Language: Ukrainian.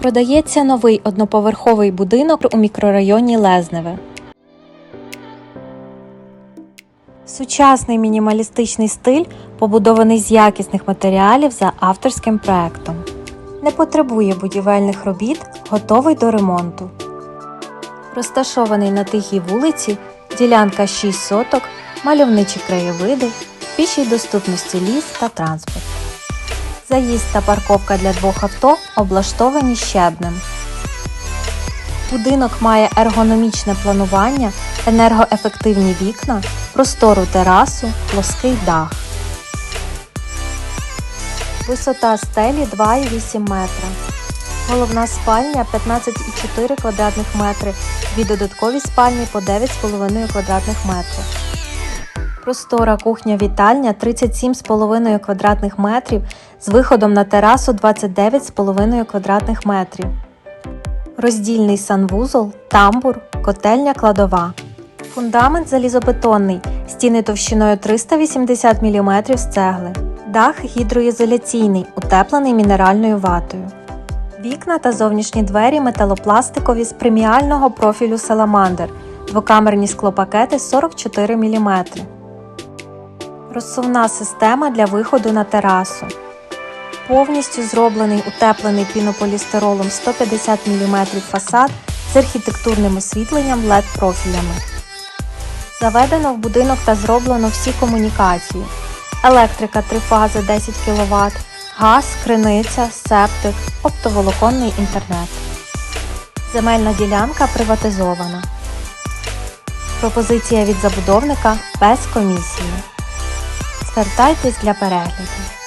Продається новий одноповерховий будинок у мікрорайоні Лезневе. Сучасний мінімалістичний стиль побудований з якісних матеріалів за авторським проектом. Не потребує будівельних робіт, готовий до ремонту. Розташований на тихій вулиці, ділянка 6 соток, мальовничі краєвиди, пішій доступності ліс та транспорт. Заїзд та парковка для двох авто облаштовані щебнем. Будинок має ергономічне планування, енергоефективні вікна, простору терасу, плоский дах. Висота стелі 2,8 метра. Головна спальня 15,4 квадратних метри, дві додаткові спальні по 9,5 квадратних метрів. Простора кухня-вітальня 37,5 квадратних метрів з виходом на терасу 29,5 квадратних метрів. Роздільний санвузол, тамбур, котельня кладова. Фундамент залізобетонний, стіни товщиною 380 мм з цегли. Дах гідроізоляційний, утеплений мінеральною ватою. Вікна та зовнішні двері металопластикові з преміального профілю Саламандр, двокамерні склопакети 44 мм. Розсувна система для виходу на терасу. Повністю зроблений утеплений пінополістиролом 150 мм фасад з архітектурним освітленням LED профілями. Заведено в будинок та зроблено всі комунікації: електрика 3 фази 10 кВт, газ, криниця, септик, оптоволоконний інтернет. Земельна ділянка приватизована. Пропозиція від забудовника без комісії. Звертайтесь для перегляду.